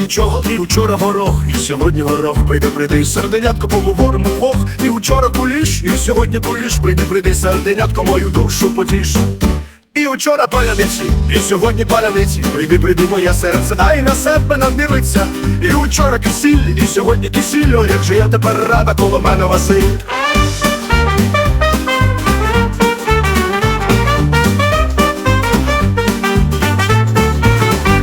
нічого, і вчора горох, і сьогодні горох, прийди, прийди, серденятко поговоримо вох, і вчора куліш, і сьогодні куліш, прийди, прийди, серденятко, мою душу потіш. І вчора паляниці, і сьогодні паляниці, прийди, прийди, моє серце, дай на себе надивиться. І вчора кисіль, і сьогодні кисіль, о, як же я тепер рада, коло мене Василь.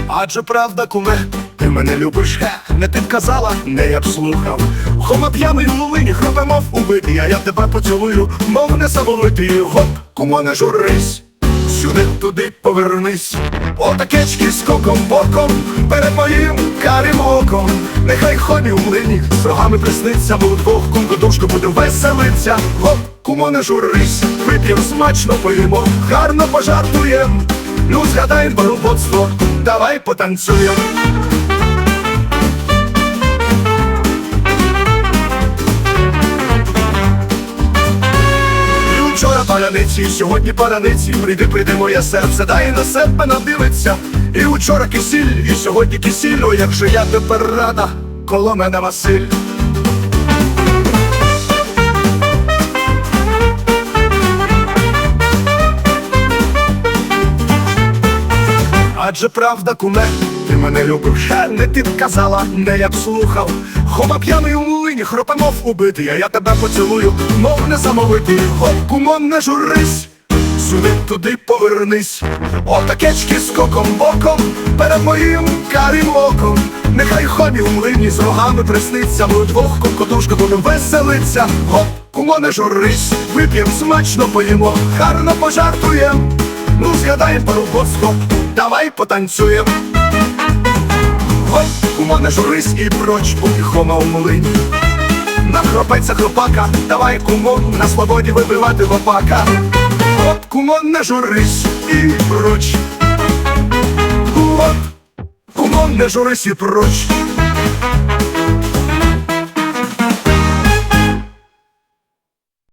Адже правда, куме, ти мене любиш, хе, не ти казала, не я б слухав. Хома п'яний в лулині, хропе, мов убитий, а я тебе поцілую, мов не самовитий, гоп, кумо не журись, сюди туди повернись. Отакечки скоком боком, перед моїм карим оком. Нехай хобі в млині, з рогами присниться, бо вдвох кумку душку буде веселиться. Гоп, кумо не журись, вип'єм смачно поїмо, гарно пожартуєм. Ну, згадаєм барубоцтво, давай потанцюєм. Вчора паляниці, сьогодні паляниці, прийди, прийди моє серце, дай на себе надивиться. І вчора кисіль, і сьогодні кисіль, як же я тепер рада, коло мене Василь. Адже правда, куме, ти мене любив, ще не ти казала, не я б слухав. Хома п'яний у млині, хропе, мов убитий, а я тебе поцілую, мов несамовитий. Хоп, кумо, не журись, сюди туди повернись. Отакечки скоком боком, перед моїм карим оком. Нехай хобі у млині з рогами присниться, ми вдвох кокотушка будем веселиться. Хоп, кумо, не журись, вип'єм смачно поїмо, гарно пожартуєм. Ну, згадаєм парубоцтво, давай потанцюєм. Ой, кумо не журись і проч, поки хома у млині. Нахропеться хлопака, давай кумон, на свободі вибивати лопака. От кумо не журись і проч. От, кумо не журись і проч.